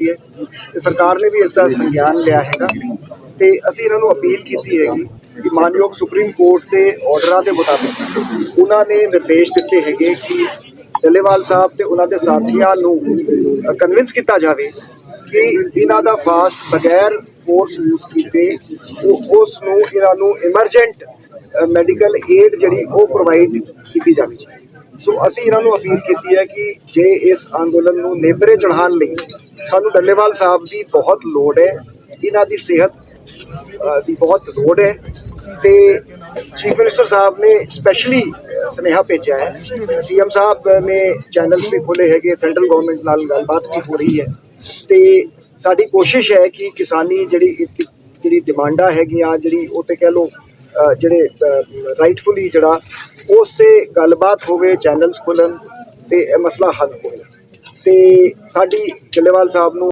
ਹੈ। ਤੇ ਸਰਕਾਰ ਨੇ ਵੀ ਇਸ ਦਾ ਸੰਗਿਆਨ ਲਿਆ ਹੈਗਾ। ਤੇ ਅਸੀਂ ਇਹਨਾਂ ਨੂੰ ਅਪੀਲ ਕੀਤੀ ਹੈਗੀ ਕਿ ਮਾਨਯੋਗ ਸੁਪਰੀਮ ਕੋਰਟ ਦੇ ਆਰਡਰਾਂ ਦੇ ਮੁਤਾਬਿਕ ਉਹਨਾਂ ਨੇ ਨਿਰਦੇਸ਼ ਦਿੱਤੇ ਹੈਗੇ ਕਿ ਡੱਲੇਵਾਲ ਸਾਹਿਬ ਤੇ ਉਹਨਾਂ ਦੇ ਸਾਥੀਆਂ ਨੂੰ ਕਨਵਿੰਸ ਕੀਤਾ ਜਾਵੇ ਕਿ ਇਹਨਾਂ ਦਾ ਫਾਸਟ ਬਗੈਰ ਫੋਰਸ ਯੂਜ਼ ਕੀਤੇ ਉਸ ਨੂੰ ਇਹਨਾਂ ਨੂੰ ਇਮਰਜੈਂਟ ਮੈਡੀਕਲ ਏਡ ਜਿਹੜੀ ਉਹ ਪ੍ਰੋਵਾਈਡ ਕੀਤੀ ਜਾਵੇ। ਸੋ ਅਸੀਂ ਇਹਨਾਂ ਨੂੰ ਅਪੀਲ ਕੀਤੀ ਹੈ ਕਿ ਜੇ ਇਸ ਅੰਦੋਲਨ ਨੂੰ ਨੇਪਰੇ ਚੜ੍ਹਾਉਣ ਲਈ ਸਾਨੂੰ ਡੱਲੇਵਾਲ ਸਾਹਿਬ ਦੀ ਬਹੁਤ ਲੋੜ ਹੈ। ਇਹਨਾਂ ਦੀ ਸਿਹਤ ਦੀ ਬਹੁਤ ਲੋੜ ਹੈ ਤੇ ਚੀਫ ਮਿਨਿਸਟਰ ਸਾਹਿਬ ਨੇ ਸਪੈਸ਼ਲੀ ਸੁਨੇਹਾ ਭੇਜਿਆ ਹੈ। ਸੀਐਮ ਸਾਹਿਬ ਨੇ ਚੈਨਲਸ ਵੀ ਖੋਲੇ ਹੈਗੇ ਸੈਂਟਰਲ ਗਵਰਨਮੈਂਟ ਨਾਲ ਗੱਲਬਾਤ ਵੀ ਹੋ ਰਹੀ ਹੈ। ਤੇ ਸਾਡੀ ਕੋਸ਼ਿਸ਼ ਹੈ ਕਿ ਕਿਸਾਨੀ ਜਿਹੜੀ ਇੱਕ ਜਿਹੜੀ ਡਿਮਾਂਡਾਂ ਹੈਗੀਆਂ, ਜਿਹੜੀ ਉਹ ਤੇ ਕਹਿ ਲਓ ਜਿਹੜੇ ਰਾਈਟਫੁਲੀ ਜਿਹੜਾ, ਉਸ ਤੇ ਗੱਲਬਾਤ ਹੋਵੇ ਚੈਨਲਸ ਖੁੱਲਣ ਤੇ ਇਹ ਮਸਲਾ ਹੱਲ ਹੋਵੇ। ਤੇ ਸਾਡੀ ਜੱਲੇਵਾਲ ਸਾਹਿਬ ਨੂੰ